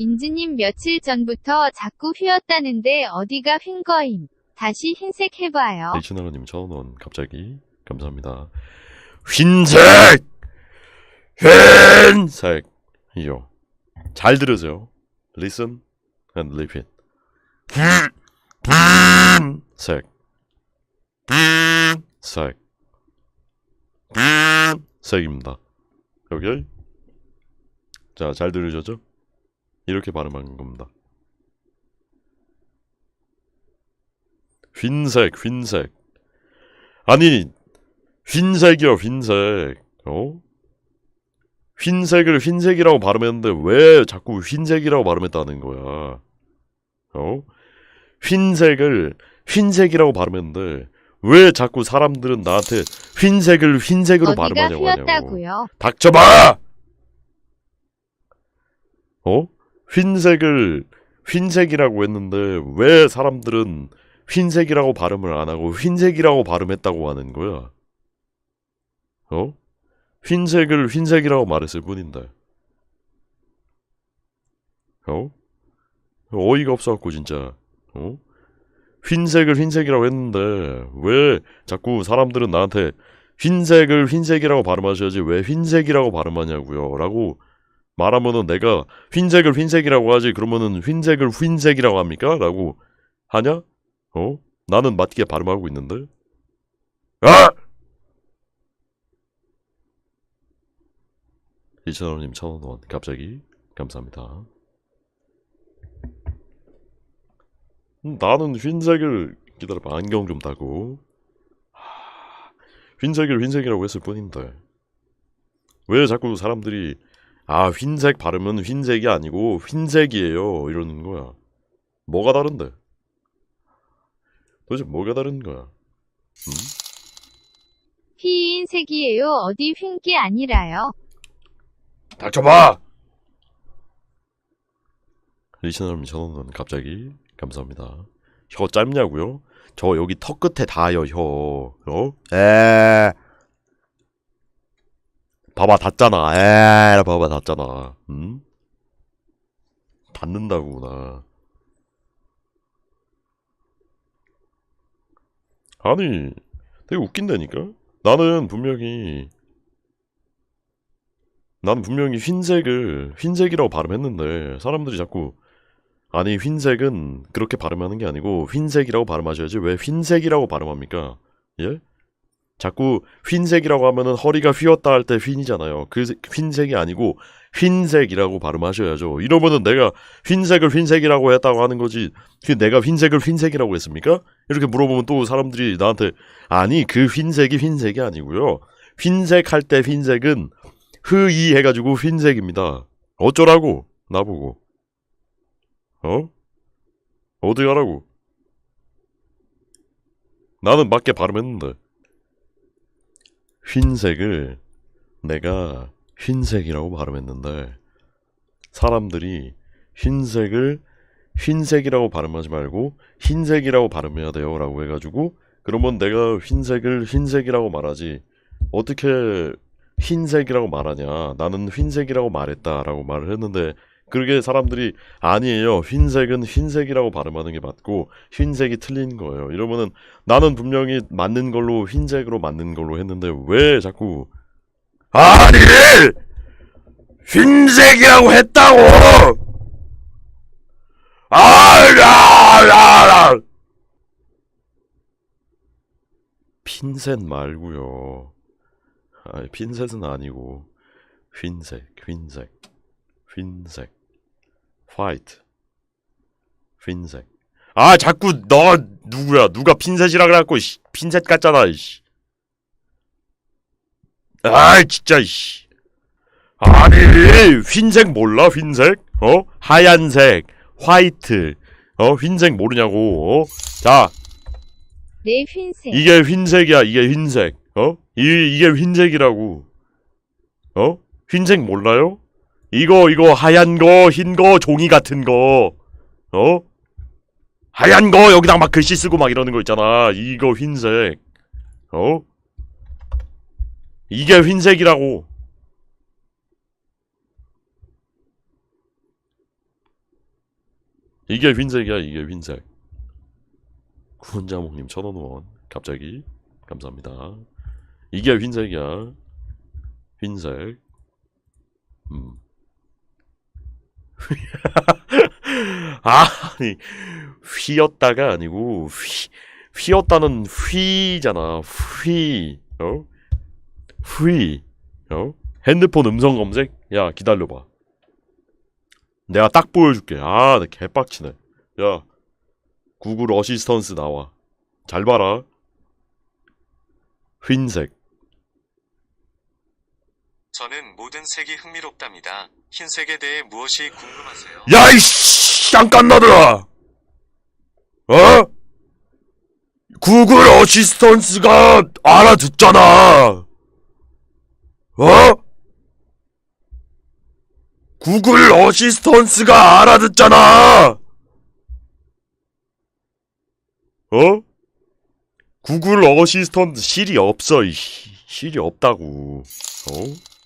인즈님 며칠 전부터 자꾸 휘었다는데 어디가 휜 거임. 다시 흰색 해봐요. 에이치나로님 천원 갑자기 감사합니다. 흰색, 흰색 이요. 잘 들으세요. Listen and repeat. 색, 색, 색입니다. 오케이? 자, 잘 들으셨죠? 이렇게 발음하는 겁니다. 흰색, 흰색. 아니, 흰색이요, 흰색. 어? 흰색을 흰색이라고 발음했는데 왜 자꾸 흰색이라고 발음했다는 거야? 어? 흰색을 흰색이라고 발음했는데 왜 자꾸 사람들은 나한테 흰색을 흰색으로 발음하냐고 하냐고. 닥쳐봐! 어? 흰색을 흰색이라고 했는데 왜 사람들은 흰색이라고 발음을 안 하고 흰색이라고 발음했다고 하는 거야? 어? 흰색을 흰색이라고 말했을 뿐인데. 어? 어이가 없어갖고 진짜. 어? 흰색을 흰색이라고 했는데 왜 자꾸 사람들은 나한테 흰색을 흰색이라고 발음하셔야지 왜 흰색이라고 발음하냐고요 라고 말하면은 내가 흰색을 흰색이라고 하지 그러면은 흰색을 흰색이라고 합니까? 라고 하냐? 어? 나는 맞게 발음하고 있는데 아! 이천원님 천원 갑자기 감사합니다 음, 나는 흰색을 기다려봐 안경 좀 따고 하, 흰색을 흰색이라고 했을 뿐인데 왜 자꾸 사람들이 아 흰색 발음은 흰색이 아니고 흰색이에요 이러는 거야 뭐가 다른데 도대체 뭐가 다른 거야 음? 흰색이에요. 어디 휜게 아니라요. 닥쳐봐 리시너님 천원은 갑자기 감사합니다 혀 짧냐고요? 저 여기 턱 끝에 닿아요 혀 어? 에 봐봐 닿잖아 에 봐봐 닿잖아 음? 닿는다구나 아니 되게 웃긴다니까 나는 분명히 난 분명히 흰색을 흰색이라고 발음했는데 사람들이 자꾸 아니 흰색은 그렇게 발음하는 게 아니고 흰색이라고 발음하셔야지 왜 흰색이라고 발음합니까? 예? 자꾸 흰색이라고 하면은 허리가 휘었다 할 때 흰이잖아요. 그 세- 흰색이 아니고 흰색이라고 발음하셔야죠. 이러면은 내가 흰색을 흰색이라고 했다고 하는 거지. 그 내가 흰색을 흰색이라고 했습니까? 이렇게 물어보면 또 사람들이 나한테 아니 그 흰색이 흰색이 아니고요. 흰색 할 때 흰색은 흐이 해가지고 흰색입니다. 어쩌라고 나보고 어? 어디 가라고 나는 맞게 발음했는데 흰색을 내가 흰색이라고 발음했는데 사람들이 흰색을 흰색이라고 발음하지 말고 흰색이라고 발음해야 돼요 라고 해가지고 그러면 내가 흰색을 흰색이라고 말하지. 어떻게 흰색이라고 말하냐? 나는 흰색이라고 말했다 라고 말을 했는데 그러게 사람들이 아니에요. 흰색은 흰색이라고 발음하는 게 맞고 흰색이 틀린 거예요. 이러면은 나는 분명히 맞는 걸로 흰색으로 맞는 걸로 했는데 왜 자꾸 아니! 흰색이라고 했다고! 아라라라 핀셋 말고요. 아니 핀셋은 아니고 흰색 흰색 흰색 화이트. 흰색 아 자꾸 너 누구야? 누가 핀셋이라 그래갖고 씨, 핀셋 같잖아 이씨. 아 진짜 이씨. 아니 흰색 몰라 흰색? 어? 하얀색 화이트. 어? 흰색 모르냐고 어자. 내 흰색. 이게 흰색이야 이게 흰색. 어? 이, 이게 흰색이라고. 어? 흰색 몰라요 이거 이거 하얀 거 흰 거 종이 같은 거. 어? 하얀 거 여기다 막 글씨 쓰고 막 이러는 거 있잖아. 이거 흰색. 어? 이게 흰색이라고. 이게 흰색이야 이게 흰색. 구원자목님 천원 후원. 갑자기? 감사합니다. 이게 흰색이야. 흰색. 음 아니 휘었다가 아니고 휘 휘었다는 휘잖아. 휘 어? 휘 어? 핸드폰 음성 검색? 야 기다려봐. 내가 딱 보여줄게. 아나 개빡치네. 야 구글 어시스턴스 나와. 잘 봐라. 흰색 저는 모든 색이 흥미롭답니다. 흰색에 대해 무엇이 궁금하세요? 야 이씨 쌍깐나들아 어? 구글 어시스턴스가 알아듣잖아 어? 구글 어시스턴스가 알아듣잖아 어? 구글 어시스턴트 실이 없어 이 실이 없다고 어?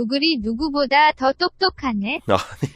구글이 누구보다 더 똑똑하네. 아니